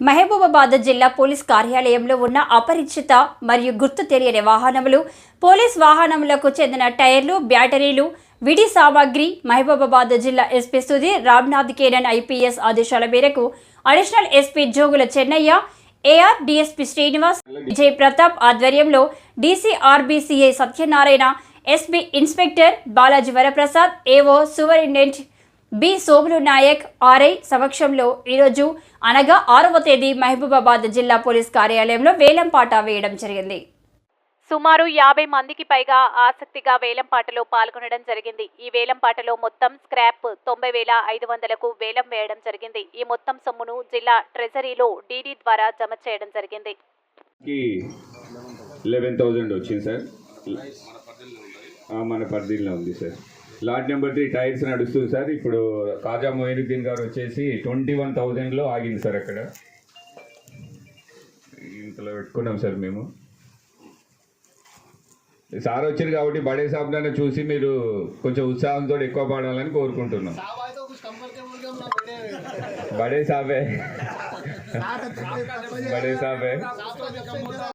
మహబూబాబాద్ జిల్లా పోలీస్ కార్యాలయంలో ఉన్న అపరిచిత మరియు గుర్తు తెలియని వాహనములు పోలీస్ వాహనములకు చెందిన టైర్లు బ్యాటరీలు విడి సామాగ్రి మహబూబాబాద్ జిల్లా ఎస్పీ సుధీర్ రామ్నాథ్ కేరన్ ఐపీఎస్ ఆదేశాల మేరకు additional SP Jogula Chennaiah AR DSP Srinivas Vijay Pratap ఆధ్వర్యంలో DCRB CI Satyanarayana SP inspector Balaji Varaprasad AO superintendent B Somulu Nayak RI సమక్షంలో ఈరోజు అనగా ఆరవ తేదీ మహబూబాబాద్ జిల్లా పోలీస్ కార్యాలయంలో వేలంపాట వేయడం జరిగింది. సుమారు యాభై మందికి పైగా ఆసక్తిగా వేలంపాటలో పాల్గొనడం జరిగింది. ఈ వేలంపాటలో మొత్తం స్క్రాప్ తొంభై వేల ఐదు వందలకు వేలం వేయడం జరిగింది. ఈ మొత్తం సొమ్మును జిల్లా ట్రెజరీలో డీడీ ద్వారా జమ చేయడం జరిగింది. కి లెవెన్ థౌజండ్ వచ్చింది సార్. ఆ, మన పరిధిలో ఉంది sir. Lot number three tyres నడుస్తుంది సార్. ఇప్పుడు కాజా మొయినుద్దీన్ గారు వచ్చేసి ట్వంటీ వన్ థౌజండ్లో ఆగింది సార్ అక్కడ. ఇంతలో పెట్టుకున్నాం సార్ మేము. సార్ వచ్చారు కాబట్టి బడే సాబ్దాన్ని చూసి మీరు కొంచెం ఉత్సాహంతో ఎక్కువ పాడాలని కోరుకుంటున్నాం. బడే సాబే. బడే సాబే.